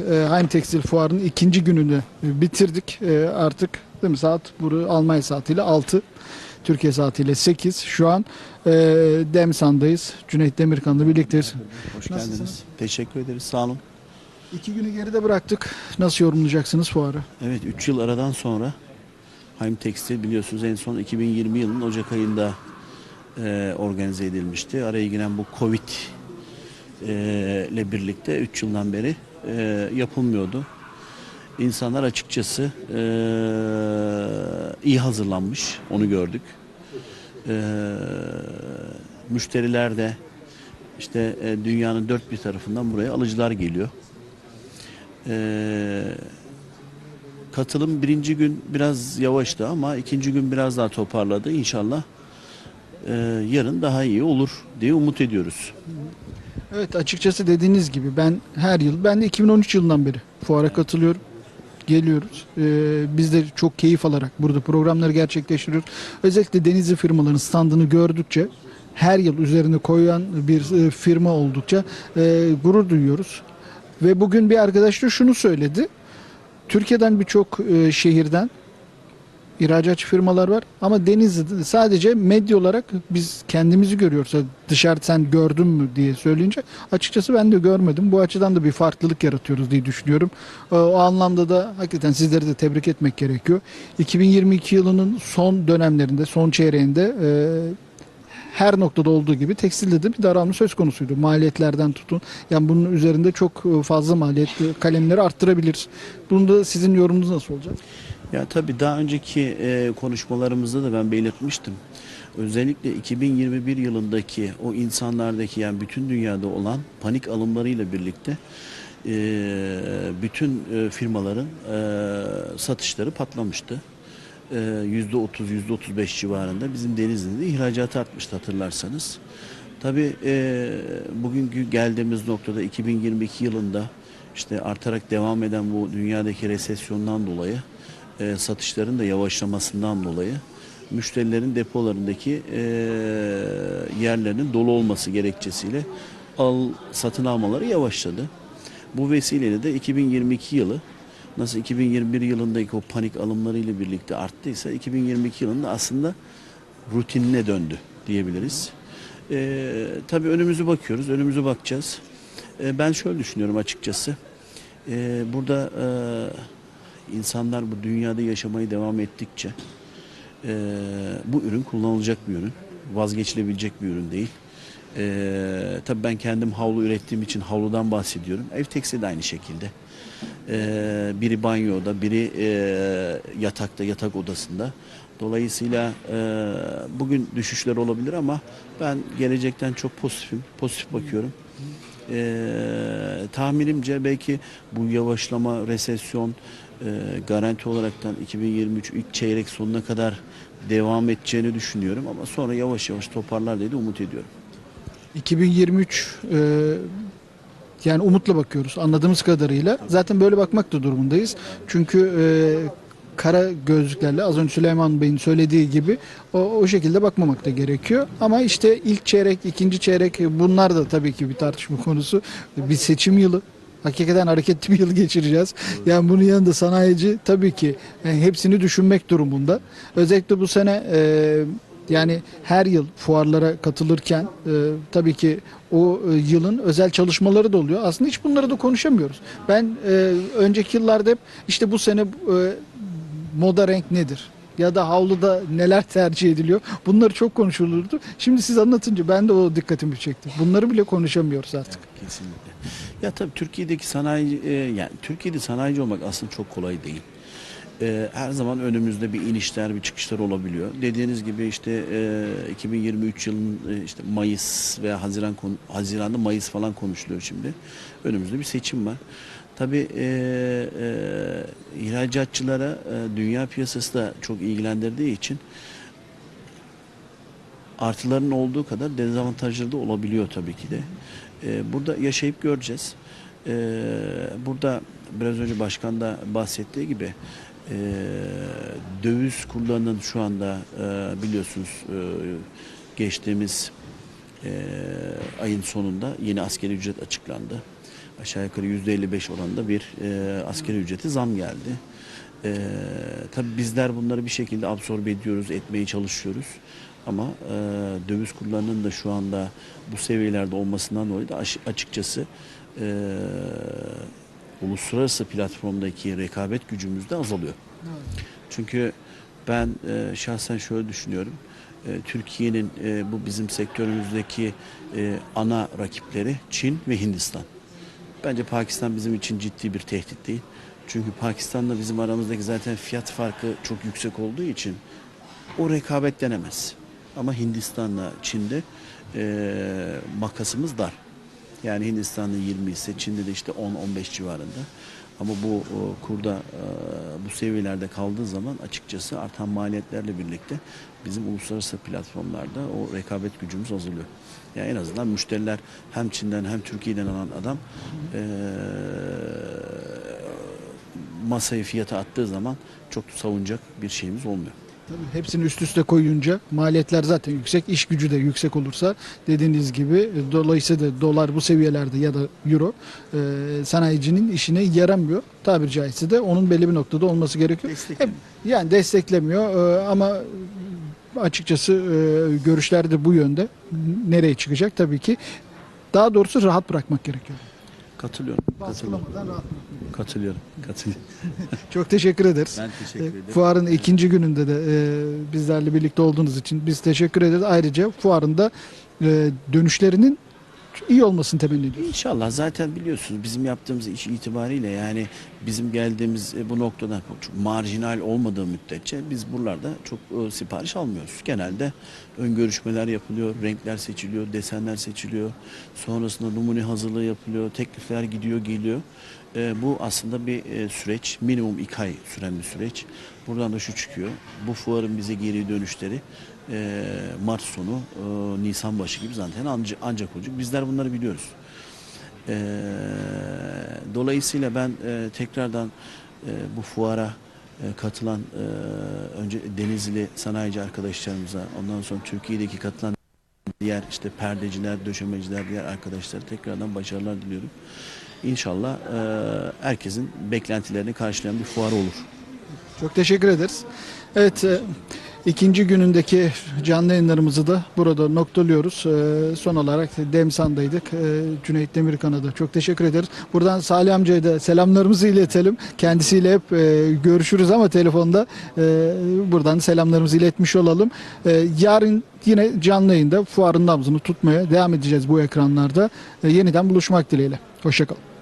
e, Haim Tekstil Fuarı'nın ikinci gününü e, bitirdik. E, artık değil mi saat bunu Almanya saatiyle 6. Türkiye saatiyle 8. Şu an e, Demsan'dayız. Cüneyt Demirkan'la birlikteyiz. Hoş Nasılsınız? geldiniz. Teşekkür ederiz. Sağ olun. İki günü geride bıraktık. Nasıl yorumlayacaksınız fuarı? Evet 3 yıl aradan sonra Haim Tekstil biliyorsunuz en son 2020 yılının Ocak ayında e, organize edilmişti. Araya giren bu Covid e, ile birlikte 3 yıldan beri e, yapılmıyordu. İnsanlar açıkçası e, iyi hazırlanmış. Onu gördük. E, müşteriler de işte e, dünyanın dört bir tarafından buraya alıcılar geliyor. Ee, katılım birinci gün biraz yavaştı ama ikinci gün biraz daha toparladı. İnşallah e, yarın daha iyi olur diye umut ediyoruz. Evet açıkçası dediğiniz gibi ben her yıl, ben de 2013 yılından beri fuara katılıyorum. Geliyoruz. Ee, biz de çok keyif alarak burada programları gerçekleştiriyoruz. Özellikle denizli firmaların standını gördükçe her yıl üzerine koyan bir e, firma oldukça e, gurur duyuyoruz. Ve bugün bir arkadaş da şunu söyledi. Türkiye'den birçok e, şehirden ihracatçı firmalar var ama Denizli'de sadece medya olarak biz kendimizi görüyoruz. Dışarı sen gördün mü diye söyleyince açıkçası ben de görmedim. Bu açıdan da bir farklılık yaratıyoruz diye düşünüyorum. Ee, O anlamda da hakikaten sizleri de tebrik etmek gerekiyor. 2022 yılının son dönemlerinde, son çeyreğinde e, her noktada olduğu gibi tekstilde de bir daralma söz konusuydu. Maliyetlerden tutun. Yani bunun üzerinde çok fazla maliyetli kalemleri arttırabiliriz. Bunda sizin yorumunuz nasıl olacak? Ya tabii daha önceki e, konuşmalarımızda da ben belirtmiştim. Özellikle 2021 yılındaki o insanlardaki yani bütün dünyada olan panik alımlarıyla birlikte e, bütün e, firmaların e, satışları patlamıştı. E, %30, %35 civarında bizim Denizli'de ihracat artmıştı hatırlarsanız. Tabii e, bugünkü geldiğimiz noktada 2022 yılında işte artarak devam eden bu dünyadaki resesyondan dolayı e, satışların da yavaşlamasından dolayı müşterilerin depolarındaki e, yerlerinin dolu olması gerekçesiyle al satın almaları yavaşladı. Bu vesileyle de 2022 yılı nasıl 2021 yılındaki o panik alımlarıyla birlikte arttıysa 2022 yılında aslında rutinine döndü diyebiliriz. E, tabii önümüzü bakıyoruz, önümüzü bakacağız. E, ben şöyle düşünüyorum açıkçası. E, burada e, insanlar bu dünyada yaşamayı devam ettikçe e, bu ürün kullanılacak bir ürün. Vazgeçilebilecek bir ürün değil. E, tabii ben kendim havlu ürettiğim için havludan bahsediyorum. Ev tekstili de aynı şekilde. E, biri banyoda, biri e, yatakta, yatak odasında. Dolayısıyla e, bugün düşüşler olabilir ama ben gelecekten çok pozitifim, pozitif bakıyorum. Ee, tahminimce belki bu yavaşlama, resesyon e, garanti olaraktan 2023 ilk çeyrek sonuna kadar devam edeceğini düşünüyorum ama sonra yavaş yavaş toparlar diye de umut ediyorum. 2023 e, yani umutla bakıyoruz anladığımız kadarıyla. Zaten böyle bakmak da durumundayız. Çünkü e, kara gözlüklerle az önce Süleyman Bey'in söylediği gibi o, o şekilde bakmamak da gerekiyor. Ama işte ilk çeyrek, ikinci çeyrek bunlar da tabii ki bir tartışma konusu. Bir seçim yılı. Hakikaten hareketli bir yıl geçireceğiz. Yani bunun yanında sanayici tabii ki yani hepsini düşünmek durumunda. Özellikle bu sene e, yani her yıl fuarlara katılırken e, tabii ki o e, yılın özel çalışmaları da oluyor. Aslında hiç bunları da konuşamıyoruz. Ben e, önceki yıllarda hep işte bu sene e, moda renk nedir? Ya da havluda neler tercih ediliyor? Bunları çok konuşulurdu. Şimdi siz anlatınca ben de o dikkatimi çekti. Bunları bile konuşamıyoruz artık. Kesinlikle. Ya tabii Türkiye'deki sanayi e, yani Türkiye'de sanayici olmak aslında çok kolay değil. E, her zaman önümüzde bir inişler, bir çıkışlar olabiliyor. Dediğiniz gibi işte e, 2023 yılın e, işte Mayıs veya Haziran Haziran'da Mayıs falan konuşuluyor şimdi. Önümüzde bir seçim var. Tabii e, e, ihracatçılara e, dünya piyasası da çok ilgilendirdiği için artıların olduğu kadar dezavantajları da olabiliyor tabii ki de. Ee, burada yaşayıp göreceğiz. Ee, burada biraz önce başkan da bahsettiği gibi e, döviz kurlarının şu anda e, biliyorsunuz e, geçtiğimiz e, ayın sonunda yeni askeri ücret açıklandı. aşağı yukarı %55 oranında bir e, askeri ücreti zam geldi. E, tabii bizler bunları bir şekilde absorbe ediyoruz, etmeye çalışıyoruz. Ama e, döviz kurlarının da şu anda bu seviyelerde olmasından dolayı da açıkçası e, uluslararası platformdaki rekabet gücümüz de azalıyor. Çünkü ben e, şahsen şöyle düşünüyorum. E, Türkiye'nin e, bu bizim sektörümüzdeki e, ana rakipleri Çin ve Hindistan. Bence Pakistan bizim için ciddi bir tehdit değil. Çünkü Pakistan'la bizim aramızdaki zaten fiyat farkı çok yüksek olduğu için o rekabet denemez. Ama Hindistan'la Çin'de e, makasımız dar. Yani Hindistan'da 20 ise Çin'de de işte 10-15 civarında. Ama bu e, kurda e, bu seviyelerde kaldığı zaman açıkçası artan maliyetlerle birlikte bizim uluslararası platformlarda o rekabet gücümüz azalıyor. Yani en azından müşteriler hem Çin'den hem Türkiye'den alan adam e, masaya fiyatı attığı zaman çok savunacak bir şeyimiz olmuyor. Tabii hepsini üst üste koyunca maliyetler zaten yüksek, iş gücü de yüksek olursa dediğiniz gibi e, dolayısıyla dolar bu seviyelerde ya da euro e, sanayicinin işine yaramıyor. Tabiri caizse de onun belli bir noktada olması gerekiyor. Hep, yani desteklemiyor e, ama açıkçası e, görüşler de bu yönde. Nereye çıkacak tabii ki. Daha doğrusu rahat bırakmak gerekiyor. Katılıyorum. Katılıyorum. Baskılamadan rahat. Katılıyorum. Katılıyorum. Çok teşekkür ederiz. Ben teşekkür E, ederim. Fuarın ikinci gününde de e, bizlerle birlikte olduğunuz için biz teşekkür ederiz. Ayrıca fuarında e, dönüşlerinin iyi olmasını temenni ediyoruz. İnşallah zaten biliyorsunuz bizim yaptığımız iş itibariyle yani bizim geldiğimiz e, bu noktadan çok marjinal olmadığı müddetçe biz buralarda çok e, sipariş almıyoruz. Genelde ön görüşmeler yapılıyor, renkler seçiliyor, desenler seçiliyor. Sonrasında numune hazırlığı yapılıyor, teklifler gidiyor geliyor. E, bu aslında bir süreç, minimum iki ay süren bir süreç. Buradan da şu çıkıyor, bu fuarın bize geri dönüşleri e, Mart sonu, e, Nisan başı gibi zaten anca- ancak olacak. Bizler bunları biliyoruz. E, dolayısıyla ben e, tekrardan e, bu fuara e, katılan e, önce Denizli sanayici arkadaşlarımıza, ondan sonra Türkiye'deki katılan diğer işte perdeciler, döşemeciler, diğer arkadaşlara tekrardan başarılar diliyorum. İnşallah e, herkesin beklentilerini karşılayan bir fuar olur. Çok teşekkür ederiz. Evet, e, ikinci günündeki canlı yayınlarımızı da burada noktalıyoruz. E, son olarak Demsan'daydık. E, Cüneyt Demirkan'a da çok teşekkür ederiz. Buradan Salih amcaya da selamlarımızı iletelim. Kendisiyle hep e, görüşürüz ama telefonda e, buradan selamlarımızı iletmiş olalım. E, yarın yine canlı yayında fuarın nabzını tutmaya devam edeceğiz bu ekranlarda. Yeniden buluşmak dileğiyle. Hoşçakalın.